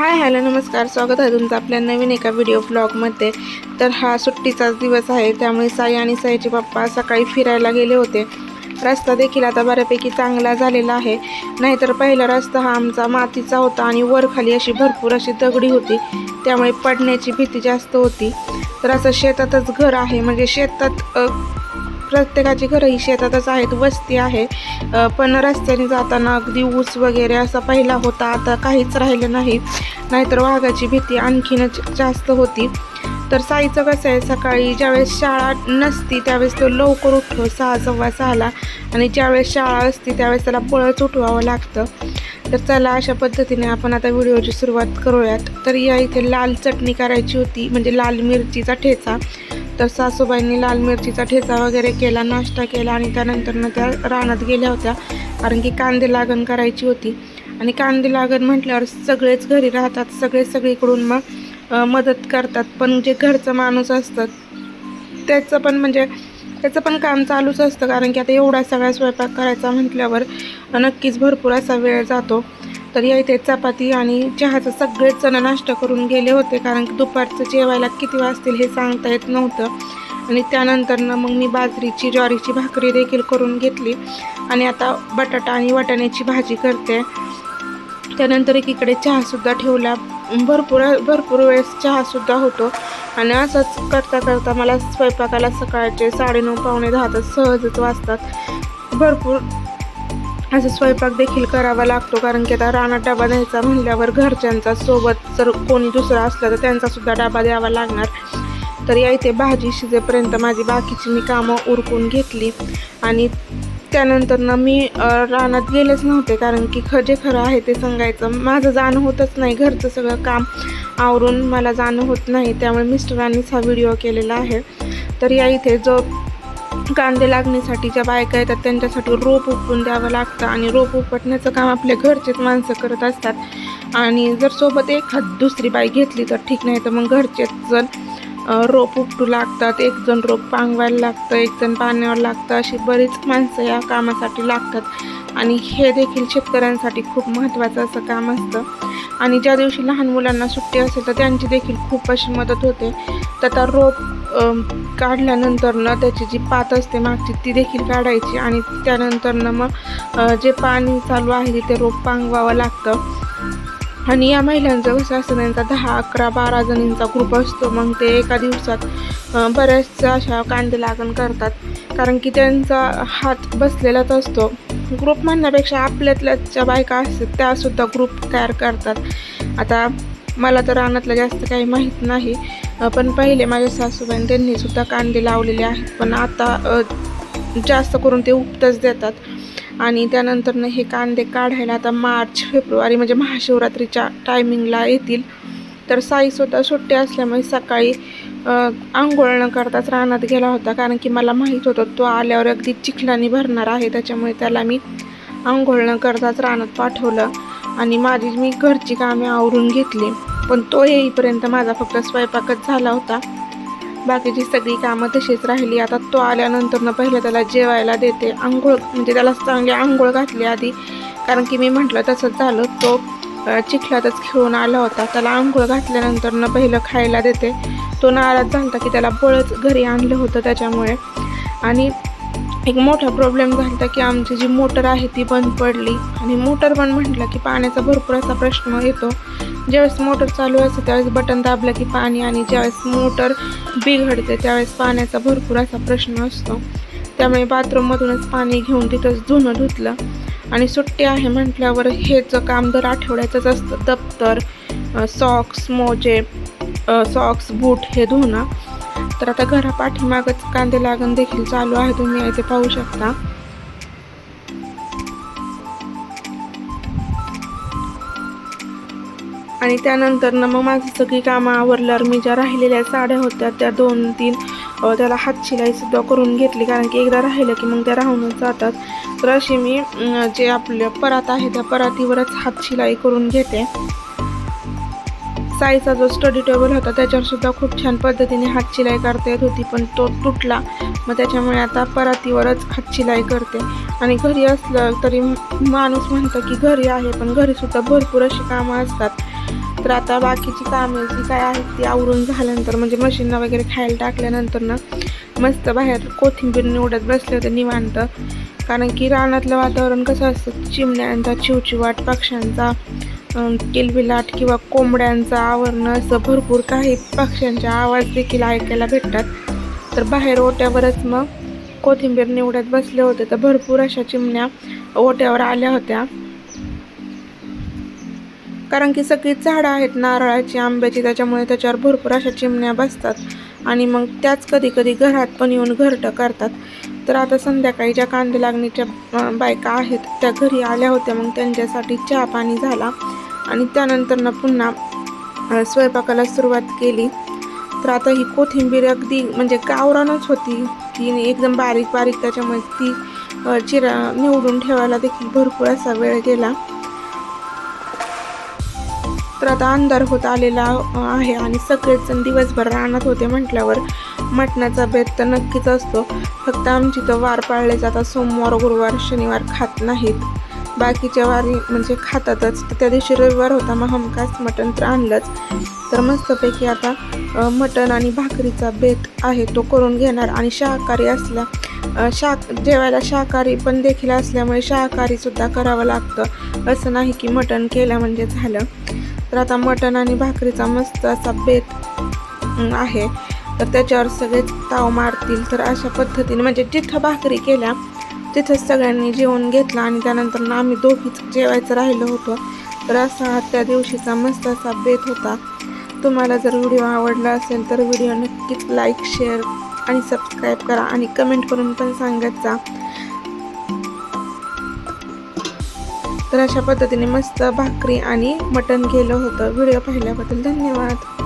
Hi hello नमस्कार. स्वागत आहे तुमचं आपल्या नवीन एका व्हिडिओ ब्लॉगमध्ये तर हा सुट्टीचाच दिवस आहे त्यामुळे साई आणि साईचे पप्पा सकाळी फिरायला गेले होते. रस्ता देखील आता बऱ्यापैकी चांगला झालेला आहे. नाहीतर पहिला रस्ता हा आमचा मातीचा होता आणि वरखाली अशी भरपूर अशी दगडी होती. त्यामुळे पडण्याची भीती जास्त होती. तर असं शेतातच घर आहे. म्हणजे शेतात प्रत्येकाची घरं ही शेतातच आहेत वस्ती आहे. पण रस्त्याने जाताना अगदी ऊस वगैरे असा पहिला होता आता काहीच राहिलं नाही. नाहीतर वाघाची भीती आणखीनच जास्त होती. तर साईचं कसं आहे सकाळी ज्यावेळेस शाळा नसती त्यावेळेस तो लवकर उठतो सहा सव्वा सहाला. आणि ज्यावेळेस शाळा असती त्यावेळेस त्याला पळत उठवावं लागतं. तर चला अशा पद्धतीने आपण आता व्हिडिओची सुरुवात करूयात. तर या इथे लाल चटणी करायची होती म्हणजे लाल मिरचीचा ठेचा. तर सासूबाईंनी लाल मिरचीचा ठेचा वगैरे केला नाश्ता केला आणि त्यानंतरनं त्या रानात गेल्या होत्या. कारण की कांदे लागण करायची होती. आणि कांदे लागण म्हटल्यावर सगळेच घरी राहतात सगळे सगळीकडून मग मदत करतात. पण जे घरचं माणूस असतं त्याचं पण म्हणजे त्याचं पण काम चालूच असतं. कारण की आता एवढा सगळा स्वयंपाक करायचा म्हटल्यावर नक्कीच भरपूर असा वेळ जातो. तर या इथे चपाती आणि चहाचं सगळेच जण नाश्ता करून गेले होते कारण की दुपारचं जेवायला किती वाजतील हे सांगता येत नव्हतं. आणि त्यानंतरनं मग मी बाजरीची ज्वारीची भाकरी देखील करून घेतली. आणि आता बटाटा आणि वाटाण्याची भाजी करते. त्यानंतर एकीकडे चहासुद्धा ठेवला. भरपूर भरपूर वेळेस चहासुद्धा होतो. आणि असंच करता करता मला स्वयंपाकाला सकाळचे साडेनऊ पावणे दहा तर सहजच वाजतात भरपूर असा स्वयंपाक देखील करावा लागतो कारण की आता रानात डबा द्यायचा म्हणल्यावर घरच्यांचा सोबत जर कोणी दुसरा असला तर त्यांचासुद्धा डबा द्यावा लागणार. तर या इथे भाजी शिजेपर्यंत माझी बाकीची मी कामं उरकून घेतली. आणि त्यानंतर ना मी रानात गेलेच नव्हते कारण की ख जे खरं आहे ते सांगायचं. माझं जाणं होतच नाही घरचं सगळं काम आवरून मला जाणं होत नाही. त्यामुळे मिस्टरांनीच हा व्हिडिओ केलेला आहे. तर या इथे जो कांदे लागण्यासाठी ज्या बायका येतात त्यांच्यासाठी रोप उपटून द्यावं लागतं आणि रोप उपटण्याचं काम आपल्या घरचेच माणसं करत असतात. आणि जर सोबत एखाद दुसरी बाई घेतली तर ठीक नाही तर मग घरचेच जण रोप उपटू लागतात. एक जण रोप पांगवायला लागतं एक जण पाण्यावर लागतं. अशी बरीच माणसं या कामासाठी लागतात. आणि हे देखील शेतकऱ्यांसाठी खूप महत्त्वाचं असं काम असतं. आणि ज्या दिवशी लहान मुलांना सुट्टी असेल तर त्यांची देखील खूप अशी मदत होते. तर आता रोप काढल्यानंतर काढल्यानंतरनं त्याची जी पात असते मागची ती देखील काढायची आणि त्यानंतरनं मग जे पाणी चालू आहे ते रोप पांगवावं लागतं. आणि या महिलांचं कसं असतं त्यांचा दहा अकरा बारा जणींचा ग्रुप असतो. मग ते एका दिवसात बऱ्याचशा अशा कांदे लागण करतात. कारण की त्यांचा हात बसलेलाच असतो. ग्रुप म्हणण्यापेक्षा आपल्यातल्या ज्या बायका असतात त्यासुद्धा ग्रुप तयार करतात. आता मला तर रानातलं जास्त काही माहीत नाही. पण पहिले माझ्या सासूबाईन त्यांनी सुद्धा कांदे लावलेले आहेत पण आता जास्त करून ते उपटच देतात. आणि त्यानंतरनं हे कांदे काढायला आता मार्च फेब्रुवारी म्हणजे महाशिवरात्रीच्या टायमिंगला येतील. तर साईसुद्धा सुट्टी असल्यामुळे सकाळी आंघोळ न करताच रानात गेला होता कारण की मला माहीत होतं तो आल्यावर अगदी चिखलानी भरणार आहे त्याच्यामुळे त्याला मी आंघोळ न करताच रानात पाठवलं. आणि माझी मी घरची कामे आवरून घेतली. पण तो येईपर्यंत माझा फक्त स्वयंपाकच झाला होता. बाकीची सगळी कामं तशीच राहिली. आता तो आल्यानंतर पहिलं त्याला जेवायला देते. आंघोळ म्हणजे त्याला चांगली आंघोळ घातली आधी. कारण की मी म्हटलं तसंच झालं. तो चिखलातच खेळून आला होता. त्याला आंघोळ घातल्यानंतर पहिलं खायला देते. तो नाराज झाला की त्याला बळच घरी आणलं होतं त्याच्यामुळे. आणि एक मोठा प्रॉब्लेम झाला होता की आमची जी मोटर आहे ती बंद पडली. आणि मोटर बंद म्हटलं की पाण्याचा भरपूर असा प्रश्न येतो. ज्यावेळेस मोटर चालू असते त्यावेळेस बटन दाबलं की पाणी आणि ज्यावेळेस मोटर बिघडते त्यावेळेस पाण्याचा भरपूर असा प्रश्न असतो. त्यामुळे बाथरूममधूनच पाणी घेऊन तिथंच धुणं धुतलं. आणि सुट्टी आहे म्हटल्यावर हेच काम दर आठवड्याचंच असतं. दप्तर सॉक्स मोजे सॉक्स बूट हे धुणं. तर आता घरापाठीमागच कांदे लागण देखील चालू आहे. तुम्ही इथे पाहू शकता. आणि त्यानंतर ना मग माझी सगळी कामं आवरल्यावर मी ज्या राहिलेल्या साड्या होत्या त्या दोन तीन त्याला हात शिलाईसुद्धा करून घेतली. कारण की एकदा राहिलं की मग त्या राहूनच जातात. तर अशी मी जे आपलं परात आहे त्या परातीवरच हातशिलाई करून घेते. साईचा जो स्टडी टेबल होता त्याच्यावर सुद्धा खूप छान पद्धतीने हातशिलाई करता येत होती पण तो तुटला. मग त्याच्यामुळे आता परातीवरच हातशिलाई करते. आणि घरी असलं तरी माणूस म्हणतं की घरी आहे पण घरी सुद्धा भरपूर अशी कामं असतात. तर आता बाकीची कामे जी काय आहेत ती आवरून झाल्यानंतर म्हणजे मशीनला वगैरे खायला टाकल्यानंतर ना मस्त बाहेर कोथिंबीर निवडत बसले होते निवांत. कारण की रानातलं वातावरण कसं असतं चिमण्यांचा चिवचिवाट पक्ष्यांचा किलबिलाट किंवा कोंबड्यांचं आवरणं असं भरपूर काही पक्ष्यांचे आवाज देखील ऐकायला भेटतात. तर बाहेर ओट्यावरच मग कोथिंबीर निवडत बसले होते. तर भरपूर अशा चिमण्या ओट्यावर आल्या होत्या. कारण की सगळी झाडं आहेत नारळाची आंब्याची त्याच्यामुळे त्याच्यावर भरपूर अशा चिमण्या बसतात. आणि मग त्याच कधी कधी घरात पण येऊन घरटं करतात. तर आता संध्याकाळी ज्या कांदे लागणीच्या बायका आहेत त्या घरी आल्या होत्या. मग त्यांच्यासाठी चहा पाणी झाला. आणि त्यानंतर ना पुन्हा स्वयंपाकाला सुरुवात केली. तर आता ही कोथिंबीर अगदी म्हणजे गावरानच होती. ती एकदम बारीक बारीक त्याच्यामुळे ती चिरा निवडून ठेवायला देखील भरपूर असा वेळ गेला. तर आता अंधार होत आलेला आहे आणि सगळेच जण दिवसभर रानात होते म्हटल्यावर मटणाचा बेत तर नक्कीच असतो. फक्त आमची तर वार पाळले जातात सोमवार गुरुवार शनिवार खात नाहीत. बाकीच्या वारी म्हणजे खातातच. त्या दिवशी रविवार होता मग हमखास मटण तर आणलंच. तर मस्तपैकी आता मटण आणि भाकरीचा बेत आहे तो करून घेणार. आणि शाकाहारी असल्या अ, शाक जेवायला शाकाहारी पण देखील असल्यामुळे शाकाहारीसुद्धा करावं लागतं. असं नाही की मटण केलं म्हणजे झालं. तर आता मटण आणि भाकरीचा मस्त असा बेत आहे. तर त्याच्यावर सगळेच ताव मारतील. तर अशा पद्धतीने म्हणजे जिथं भाकरी केल्या तिथंच सगळ्यांनी जेवण घेतलं आणि त्यानंतर आम्ही दोघीच जेवायचं राहिलं होतं. तर असा त्या दिवशीचा मस्त असा बेत होता. तुम्हाला जर व्हिडिओ आवडला असेल तर व्हिडिओ नक्कीच लाईक शेअर आणि सबस्क्राईब करा आणि कमेंट करून पण सांगत जा. तर अशा पद्धतीने मस्त भाकरी आणि मटण केलं होतं. व्हिडिओ पाहिल्याबद्दल धन्यवाद.